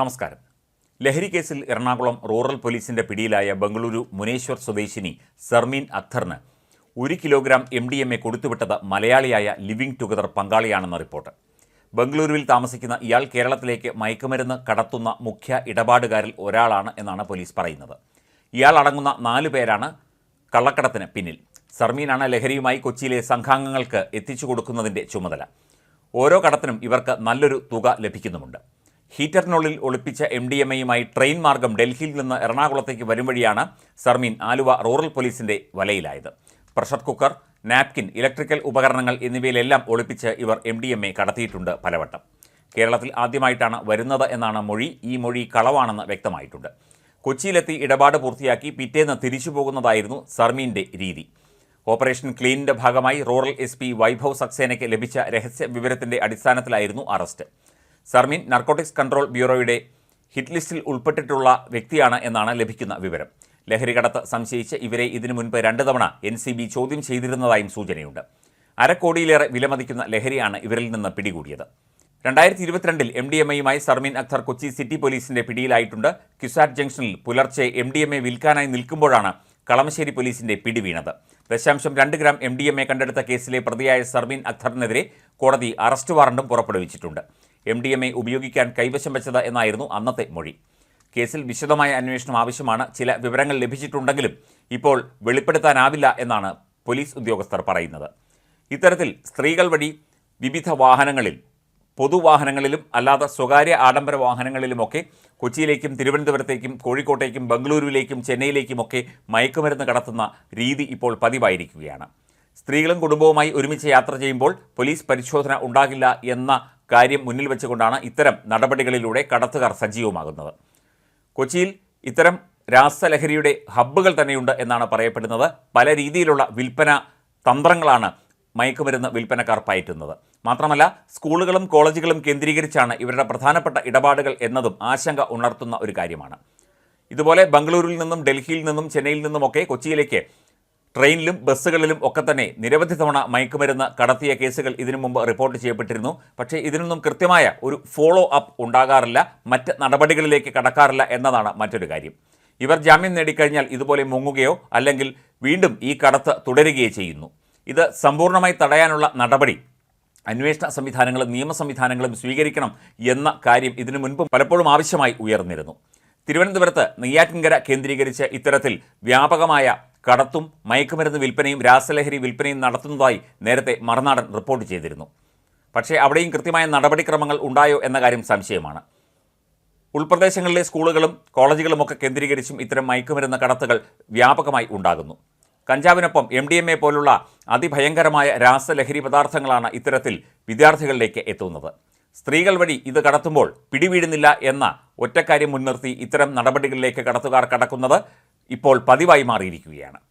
നമസ്കാരം. ലഹരി കേസിൽ എറണാകുളം റൂറൽ പോലീസിന്റെ പിടിയിലായ ബംഗളൂരു മുനേശ്വർ സ്വദേശിനി സർമീൻ അക്തറിന് ഒരു kilogram M D M A കൊടുത്തുവിട്ടത് മലയാളിയായ ലിവിംഗ് ടുഗദർ പങ്കാളിയാണെന്ന റിപ്പോർട്ട്. ബംഗളൂരുവിൽ താമസിക്കുന്ന ഇയാൾ കേരളത്തിലേക്ക് മയക്കുമരുന്ന് കടത്തുന്ന മുഖ്യ ഇടപാടുകാരിൽ ഒരാളാണ് എന്നാണ് പോലീസ് പറയുന്നത്. ഇയാൾ അടങ്ങുന്ന നാലു പേരാണ് കള്ളക്കടത്തിന് പിന്നിൽ. സർമീനാണ് ലഹരിയുമായി കൊച്ചിയിലെ സംഘാംഗങ്ങൾക്ക് എത്തിച്ചു കൊടുക്കുന്നതിന്റെ ചുമതല. ഓരോ കടത്തിനും ഇവർക്ക് നല്ലൊരു തുക ലഭിക്കുന്നുമുണ്ട്. ഹീറ്ററിനുള്ളിൽ ഒളിപ്പിച്ച എം ഡി എം എയുമായി ട്രെയിൻ മാർഗം ഡൽഹിയിൽ നിന്ന് എറണാകുളത്തേക്ക് വരും വഴിയാണ് സർമീൻ ആലുവ റൂറൽ പോലീസിന്റെ വലയിലായത്. പ്രഷർ കുക്കർ നാപ്കിൻ ഇലക്ട്രിക്കൽ ഉപകരണങ്ങൾ എന്നിവയിലെല്ലാം ഒളിപ്പിച്ച് ഇവർ എം ഡി എം എ കടത്തിയിട്ടുണ്ട് പലവട്ടം. കേരളത്തിൽ ആദ്യമായിട്ടാണ് വരുന്നത് എന്നാണ് മൊഴി ഈ മൊഴി കളവാണെന്ന് വ്യക്തമായിട്ടുണ്ട്. കൊച്ചിയിലെത്തി ഇടപാട് പൂർത്തിയാക്കി പിറ്റേന്ന് തിരിച്ചു പോകുന്നതായിരുന്നു സർമീന്റെ രീതി. ഓപ്പറേഷൻ ക്ലീനിന്റെ ഭാഗമായി റൂറൽ എസ് പി വൈഭവ് സക്സേനയ്ക്ക് ലഭിച്ച രഹസ്യ വിവരത്തിന്റെ അടിസ്ഥാനത്തിലായിരുന്നു അറസ്റ്റ്. സർമീൻ നാർക്കോട്ടിക്സ് കൺട്രോൾ ബ്യൂറോയുടെ ഹിറ്റ് ലിസ്റ്റിൽ ഉൾപ്പെട്ടിട്ടുള്ള വ്യക്തിയാണ് എന്നാണ് ലഭിക്കുന്ന വിവരം. ലഹരി കടത്ത് സംശയിച്ച് ഇവരെ ഇതിനു മുൻപ് രണ്ട് തവണ എൻ സി ബി ചോദ്യം ചെയ്തിരുന്നതായും സൂചനയുണ്ട്. അരക്കോടിയിലേറെ വിലമതിക്കുന്ന ലഹരിയാണ് ഇവരിൽ നിന്ന് പിടികൂടിയത്. രണ്ടായിരത്തി ഇരുപത്തിരണ്ടിൽ എം ഡി എം എയുമായി സർമീൻ അക്തർ കൊച്ചി സിറ്റി പോലീസിന്റെ പിടിയിലായിട്ടുണ്ട്. ക്യുസാറ്റ് ജംഗ്ഷനിൽ പുലർച്ചെ എം ഡി എം എ വിൽക്കാനായി നിൽക്കുമ്പോഴാണ് കളമശ്ശേരി പോലീസിന്റെ പിടി വീണത്. ദശാംശം രണ്ട് gram M D M A കണ്ടെടുത്ത കേസിലെ പ്രതിയായ സർമീൻ അക്തറിനെതിരെ കോടതി അറസ്റ്റ് വാറണ്ടും പുറപ്പെടുവിച്ചിട്ടുണ്ട്. എം ഡി എം എ ഉപയോഗിക്കാൻ കൈവശം വെച്ചത് എന്നായിരുന്നു അന്നത്തെ മൊഴി. കേസിൽ വിശദമായ അന്വേഷണം ആവശ്യമാണ്. ചില വിവരങ്ങൾ ലഭിച്ചിട്ടുണ്ടെങ്കിലും ഇപ്പോൾ വെളിപ്പെടുത്താനാവില്ല എന്നാണ് പോലീസ് ഉദ്യോഗസ്ഥർ പറയുന്നത്. ഇത്തരത്തിൽ സ്ത്രീകൾ വഴി വിവിധ വാഹനങ്ങളിൽ പൊതുവാഹനങ്ങളിലും അല്ലാതെ സ്വകാര്യ ആഡംബര വാഹനങ്ങളിലുമൊക്കെ കൊച്ചിയിലേക്കും തിരുവനന്തപുരത്തേക്കും കോഴിക്കോട്ടേക്കും ബംഗളൂരുവിലേക്കും ചെന്നൈയിലേക്കുമൊക്കെ മയക്കുമരുന്ന് കടത്തുന്ന രീതി ഇപ്പോൾ പതിവായിരിക്കുകയാണ്. സ്ത്രീകളും കുടുംബവുമായി ഒരുമിച്ച് യാത്ര ചെയ്യുമ്പോൾ പോലീസ് പരിശോധന ഉണ്ടാകില്ല എന്ന കാര്യം മുന്നിൽ വെച്ചുകൊണ്ടാണ് ഇത്തരം നടപടികളിലൂടെ കടത്തുകാർ സജീവമാകുന്നത്. കൊച്ചിയിൽ ഇത്തരം രാസലഹരിയുടെ ഹബ്ബുകൾ തന്നെയുണ്ട് എന്നാണ് പറയപ്പെടുന്നത്. പല രീതിയിലുള്ള വിൽപ്പന തന്ത്രങ്ങളാണ് മയക്കുമരുന്ന് വിൽപ്പനക്കാർ പയറ്റുന്നത്. മാത്രമല്ല സ്കൂളുകളും കോളേജുകളും കേന്ദ്രീകരിച്ചാണ് ഇവരുടെ പ്രധാനപ്പെട്ട ഇടപാടുകൾ എന്നതും ആശങ്ക ഉണർത്തുന്ന ഒരു കാര്യമാണ്. ഇതുപോലെ ബംഗളൂരുവിൽ നിന്നും ഡൽഹിയിൽ നിന്നും ചെന്നൈയിൽ നിന്നുമൊക്കെ കൊച്ചിയിലേക്ക് ട്രെയിനിലും ബസ്സുകളിലും ഒക്കെ തന്നെ നിരവധി തവണ മയക്കുമരുന്ന് കടത്തിയ കേസുകൾ ഇതിനു മുമ്പ് റിപ്പോർട്ട് ചെയ്യപ്പെട്ടിരുന്നു. പക്ഷേ ഇതിനൊന്നും കൃത്യമായ ഒരു ഫോളോ അപ്പ് ഉണ്ടാകാറില്ല. മറ്റ് നടപടികളിലേക്ക് കടക്കാറില്ല എന്നതാണ് മറ്റൊരു കാര്യം. ഇവർ ജാമ്യം നേടിക്കഴിഞ്ഞാൽ ഇതുപോലെ മുങ്ങുകയോ അല്ലെങ്കിൽ വീണ്ടും ഈ കടത്ത് തുടരുകയോ ചെയ്യുന്നു. ഇത് സമ്പൂർണമായി തടയാനുള്ള നടപടി അന്വേഷണ സംവിധാനങ്ങളും നിയമ സംവിധാനങ്ങളും സ്വീകരിക്കണം എന്ന കാര്യം ഇതിനു മുൻപും പലപ്പോഴും ആവശ്യമായി ഉയർന്നിരുന്നു. തിരുവനന്തപുരത്ത് നെയ്യാറ്റിൻകര കേന്ദ്രീകരിച്ച് ഇത്തരത്തിൽ വ്യാപകമായ കടത്തും മയക്കുമരുന്ന് വിൽപ്പനയും രാസലഹരി വിൽപ്പനയും നടത്തുന്നതായി നേരത്തെ മറുനാടൻ റിപ്പോർട്ട് ചെയ്തിരുന്നു. പക്ഷേ അവിടെയും കൃത്യമായ നടപടിക്രമങ്ങൾ ഉണ്ടായോ എന്ന കാര്യം സംശയമാണ്. ഉൾപ്രദേശങ്ങളിലെ സ്കൂളുകളും കോളേജുകളും ഒക്കെ കേന്ദ്രീകരിച്ചും ഇത്തരം മയക്കുമരുന്ന് കടത്തുകൾ വ്യാപകമായി ഉണ്ടാകുന്നു. കഞ്ചാവിനൊപ്പം എം ഡി എം എ പോലുള്ള അതിഭയങ്കരമായ രാസലഹരി പദാർത്ഥങ്ങളാണ് ഇത്തരത്തിൽ വിദ്യാർത്ഥികളിലേക്ക് എത്തുന്നത്. സ്ത്രീകൾ വഴി ഇത് കടത്തുമ്പോൾ പിടിവീഴുന്നില്ല എന്ന ഒറ്റക്കാര്യം മുൻനിർത്തി ഇത്തരം നടപടികളിലേക്ക് കടത്തുകാർ കടക്കുന്നത് ഇപ്പോൾ പതിവായി മാറിയിരിക്കുകയാണ്.